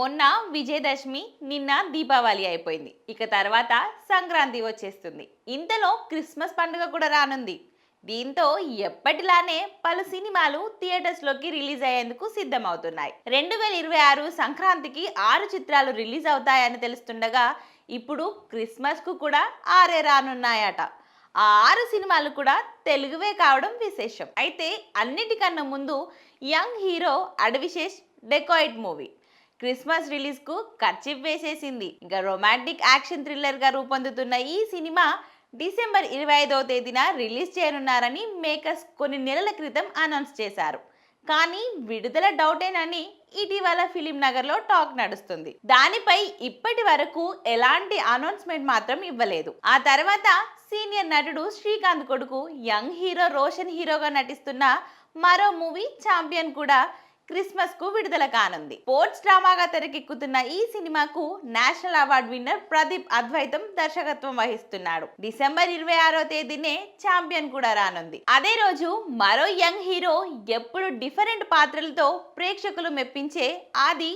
మొన్న విజయదశమి నిన్న దీపావళి అయిపోయింది. ఇక తర్వాత సంక్రాంతి వచ్చేస్తుంది. ఇంతలో క్రిస్మస్ పండుగ కూడా రానుంది. దీంతో ఎప్పటిలానే పలు సినిమాలు థియేటర్స్లోకి రిలీజ్ అయ్యేందుకు సిద్ధమవుతున్నాయి. రెండు వేల ఇరవై ఆరు సంక్రాంతికి ఆరు చిత్రాలు రిలీజ్ అవుతాయని తెలుస్తుండగా ఇప్పుడు క్రిస్మస్కు కూడా ఆరే రానున్నాయట. ఆ ఆరు సినిమాలు కూడా తెలుగువే కావడం విశేషం. అయితే అన్నిటికన్నా ముందు young hero Adivi Sesh Dacoit movie. Christmas రిలీజ్కు ఖర్చిప్ వేసేసింది. ఇంకా రొమాంటిక్ యాక్షన్ థ్రిల్లర్గా రూపొందుతున్న ఈ సినిమా డిసెంబర్ ఇరవై ఐదవ తేదీన రిలీజ్ చేయనున్నారని మేకర్స్ కొన్ని నెలల క్రితం అనౌన్స్ చేశారు. కానీ విడుదల డౌటేనని ఇటీవల ఫిలిం నగర్లో టాక్ నడుస్తుంది. దానిపై ఇప్పటి వరకు ఎలాంటి అనౌన్స్మెంట్ మాత్రం ఇవ్వలేదు. ఆ తర్వాత సీనియర్ నటుడు శ్రీకాంత్ కొడుకు యంగ్ హీరో రోషన్ హీరోగా నటిస్తున్న మరో మూవీ ఛాంపియన్ కూడా క్రిస్మస్కు విడుదల కానుంది. స్పోర్ట్స్ డ్రామాగా తెరకెక్కుతున్న ఈ సినిమాకు నేషనల్ అవార్డు విన్నర్ ప్రదీప్ అద్వైతం దర్శకత్వం వహిస్తున్నాడు. డిసెంబర్ ఇరవై ఆరో తేదీనే ఛాంపియన్ కూడా రానుంది. అదే రోజు మరో యంగ్ హీరో ఎప్పుడు డిఫరెంట్ పాత్రలతో ప్రేక్షకులు మెప్పించే ఆది